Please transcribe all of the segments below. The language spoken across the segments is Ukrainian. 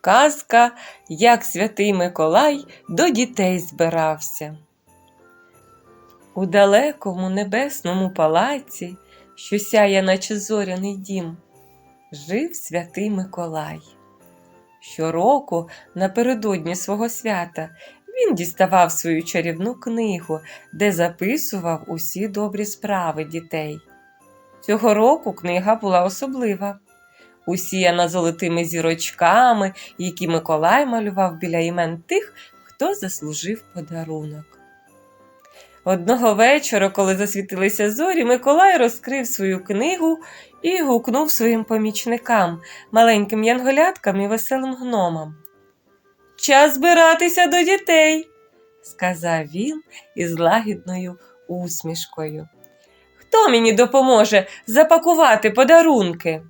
казка, як святий Миколай до дітей збирався. У далекому небесному палаці, що сяє, наче зоряний дім, жив святий Миколай. Щороку, напередодні свого свята, він діставав свою чарівну книгу, де записував усі добрі справи дітей. Цього року книга була особлива, усіяна золотими зірочками, які Миколай малював біля імен тих, хто заслужив подарунок. Одного вечора, коли засвітилися зорі, Миколай розкрив свою книгу і гукнув своїм помічникам, маленьким янголяткам і веселим гномам. Час збиратися до дітей, сказав він із лагідною усмішкою. Хто мені допоможе запакувати подарунки?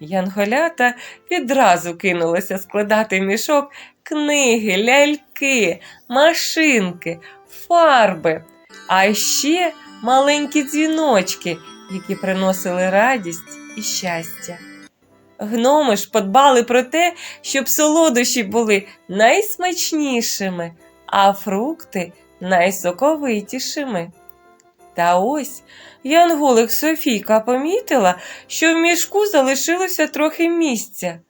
Янголята відразу кинулися складати мішок книги, ляльки, машинки, фарби, а ще маленькі дзвіночки, які приносили радість і щастя. Гноми ж подбали про те, щоб солодощі були найсмачнішими, а фрукти найсоковитішими. Та ось Янголик Софійка помітила, що в мішку залишилося трохи місця.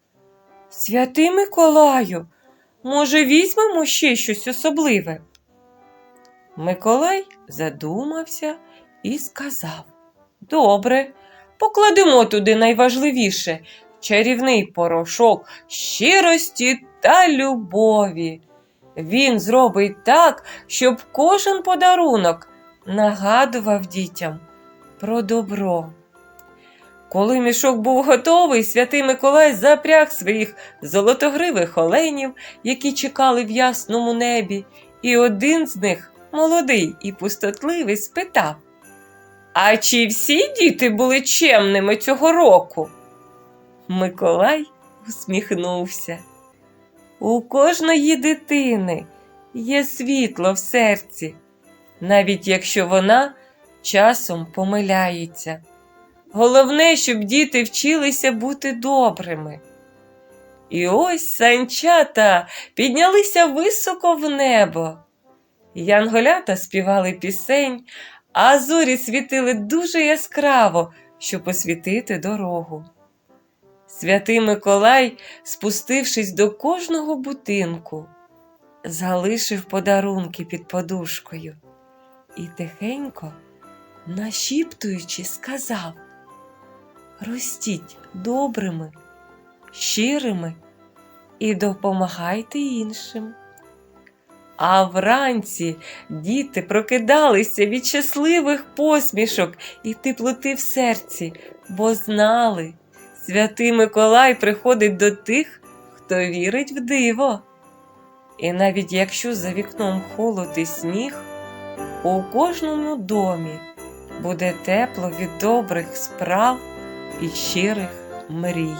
Святий Миколаю, може, візьмемо ще щось особливе? Миколай задумався і сказав: Добре, покладемо туди найважливіше чарівний порошок щирості та любові. Він зробить так, щоб кожен подарунок нагадував дітям про добро. Коли мішок був готовий, святий Миколай запряг своїх золотогривих оленів, які чекали в ясному небі, і один з них, молодий і пустотливий, спитав А чи всі діти були чемними цього року? Миколай усміхнувся. У кожної дитини є світло в серці, навіть якщо вона часом помиляється. Головне, щоб діти вчилися бути добрими. І ось санчата піднялися високо в небо. Янголята співали пісень, а зорі світили дуже яскраво, щоб освітити дорогу. Святий Миколай, спустившись до кожного будинку, залишив подарунки під подушкою і тихенько, нашіптуючи, сказав Ростіть добрими, щирими і допомагайте іншим. А вранці діти прокидалися від щасливих посмішок і теплоти в серці, бо знали, святий Миколай приходить до тих, хто вірить в диво. І навіть якщо за вікном холод і сніг, у кожному домі буде тепло від добрих справ і щирих мрій.